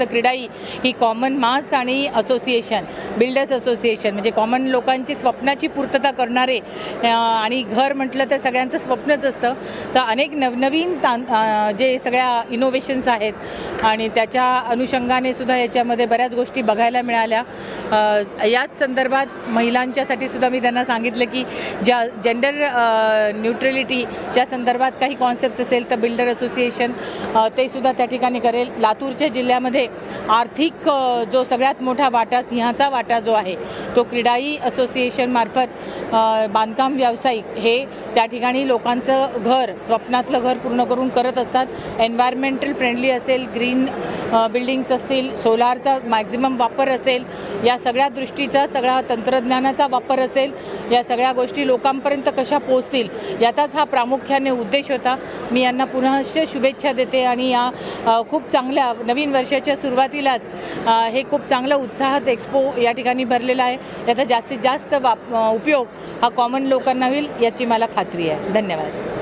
तर क्रीडाई ही common mass आणि association builders association म्हणजे कॉमन लोकांची स्वप्नाची पूर्तता करणारे आणि घर म्हटलं तर सगळ्यांचं स्वप्नच असतं. तर अनेक नवनवीन तां जे सगळ्या इनोव्हेशन्स आहेत आणि त्याच्या अनुषंगाने सुद्धा याच्यामध्ये बऱ्याच गोष्टी बघायला मिळाल्या. याच संदर्भात महिलांच्यासाठी सुद्धा मी त्यांना सांगितलं की ज्या जेंडर न्यूट्रलिटीच्या संदर्भात काही कॉन्सेप्ट असेल तर बिल्डर असोसिएशन ते सुद्धा त्या ठिकाणी करेल. लातूरच्या जिल्ह्यामध्ये आर्थिक जो सगळ्यात मोठा वाटा सिंहाचा वाटा जो आहे तो क्रीडाई असोसिएशनमार्फत बांधकाम व्यावसायिक हे त्या ठिकाणी लोकांचं घर स्वप्नातलं घर पूर्ण करून करत असतात. एन्व्हायरमेंटल फ्रेंडली असेल ग्रीन बिल्डिंग्स असतील सोलारचा मॅक्झिमम वापर असेल या सगळ्या दृष्टीचा सगळा तंत्रज्ञानाचा वापर असेल या सगळ्या गोष्टी लोकांपर्यंत कशा पोहोचतील याचाच हा प्रामुख्याने उद्देश होता. मी यांना पुन्हा शुभेच्छा देते आणि या खूप चांगल्या नवीन वर्षाच्या म्हणजे सुरुवातीलाच हे खूप चांगलं उत्साहात एक्सपो या ठिकाणी भरलेला आहे. याचा जास्तीत जास्त वाप उपयोग हा कॉमन लोकांना होईल याची मला खात्री आहे. धन्यवाद.